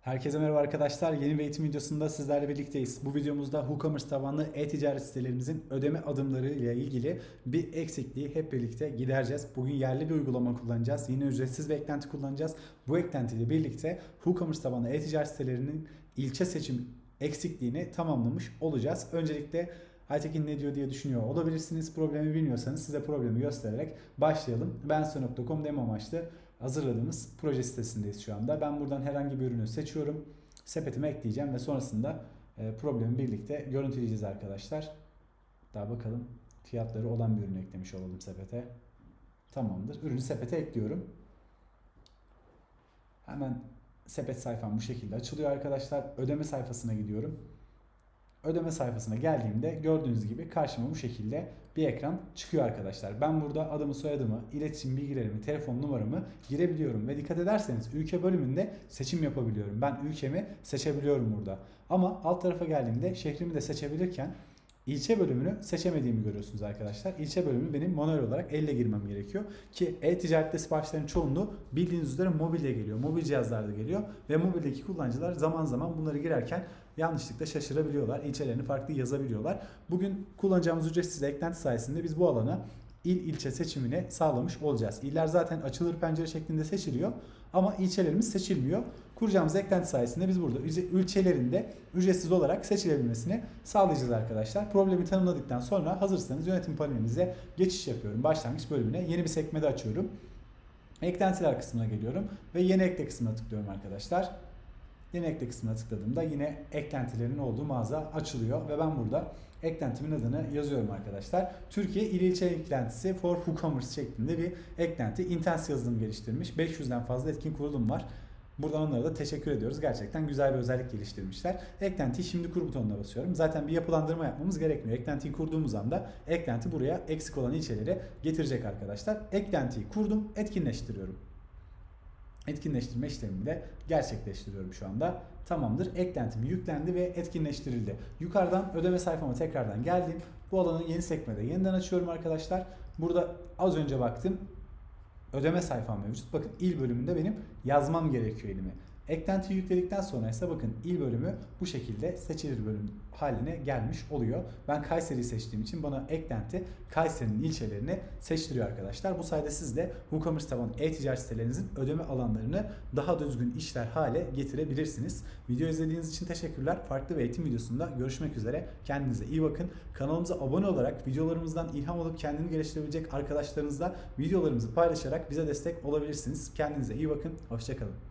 Herkese merhaba arkadaşlar. Yeni bir eğitim videosunda sizlerle birlikteyiz. Bu videomuzda WooCommerce tabanlı e-ticaret sitelerimizin ödeme adımları ile ilgili bir eksikliği hep birlikte gidereceğiz. Bugün yerli bir uygulama kullanacağız. Yine ücretsiz bir eklenti kullanacağız. Bu eklentiyle birlikte WooCommerce tabanlı e-ticaret sitelerinin ilçe seçim eksikliğini tamamlamış olacağız. Öncelikle Aytekin ne diyor diye düşünüyor olabilirsiniz. Problemi bilmiyorsanız size problemi göstererek başlayalım. Bense.com demo amaçlı hazırladığımız proje sitesindeyiz şu anda. Ben buradan herhangi bir ürünü seçiyorum. Sepetime ekleyeceğim ve sonrasında e, problemi birlikte görüntüleyeceğiz arkadaşlar. Daha bakalım fiyatları olan bir ürünü eklemiş olalım sepete. Tamamdır. Ürünü sepete ekliyorum. Hemen sepet sayfam bu şekilde açılıyor arkadaşlar. Ödeme sayfasına gidiyorum. Ödeme sayfasına geldiğimde gördüğünüz gibi karşıma bu şekilde bir ekran çıkıyor arkadaşlar. Ben burada adımı, soyadımı, iletişim bilgilerimi, telefon numaramı girebiliyorum ve dikkat ederseniz ülke bölümünde seçim yapabiliyorum. Ben ülkemi seçebiliyorum burada. Ama alt tarafa geldiğimde şehrimi de seçebilirken İlçe bölümünü seçemediğimi görüyorsunuz arkadaşlar. İlçe bölümü benim manuel olarak elle girmem gerekiyor. Ki e-ticarette siparişlerin çoğunluğu bildiğiniz üzere mobilde geliyor. Mobil cihazlarda geliyor. Ve mobildeki kullanıcılar zaman zaman bunları girerken yanlışlıkla şaşırabiliyorlar. İlçelerini farklı yazabiliyorlar. Bugün kullanacağımız ücretsiz eklenti sayesinde biz bu alana il ilçe seçimini sağlamış olacağız. İller zaten açılır pencere şeklinde seçiliyor ama ilçelerimiz seçilmiyor. Kuracağımız eklenti sayesinde biz burada ilçelerinde ücretsiz olarak seçilebilmesini sağlayacağız arkadaşlar. Problemi tanımladıktan sonra hazırsanız yönetim panelimize geçiş yapıyorum. Başlangıç bölümüne yeni bir sekmede açıyorum. Eklentiler kısmına geliyorum ve yeni ekle kısmına tıklıyorum arkadaşlar. Yeni ekle kısmına tıkladığımda yine eklentilerin olduğu mağaza açılıyor ve ben burada eklentimin adını yazıyorum arkadaşlar. Türkiye İl İlçe Eklentisi for WooCommerce şeklinde bir eklenti. Intens yazılım geliştirmiş. 500'den fazla etkin kurulum var. Buradan onlara da teşekkür ediyoruz. Gerçekten güzel bir özellik geliştirmişler. Eklentiyi şimdi kur butonuna basıyorum. Zaten bir yapılandırma yapmamız gerekmiyor. Eklentiyi kurduğumuz anda eklenti buraya eksik olan ilçeleri getirecek arkadaşlar. Eklentiyi kurdum, etkinleştiriyorum. Etkinleştirme işlemini de gerçekleştiriyorum şu anda. Tamamdır. Eklentim yüklendi ve etkinleştirildi. Yukarıdan ödeme sayfama tekrardan geldim. Bu alanın yeni sekmede yeniden açıyorum arkadaşlar. Burada az önce baktım. Ödeme sayfam mevcut. Bakın il bölümünde benim yazmam gerekiyor elimi. Eklentiyi yükledikten sonra ise bakın il bölümü bu şekilde seçilir bölüm haline gelmiş oluyor. Ben Kayseri'yi seçtiğim için bana eklenti Kayseri'nin ilçelerini seçtiriyor arkadaşlar. Bu sayede siz de WooCommerce tabanlı e-ticaret sitelerinizin ödeme alanlarını daha düzgün işler hale getirebilirsiniz. Video izlediğiniz için teşekkürler. Farklı bir eğitim videosunda görüşmek üzere. Kendinize iyi bakın. Kanalımıza abone olarak videolarımızdan ilham alıp kendini geliştirebilecek arkadaşlarınızla videolarımızı paylaşarak bize destek olabilirsiniz. Kendinize iyi bakın. Hoşçakalın.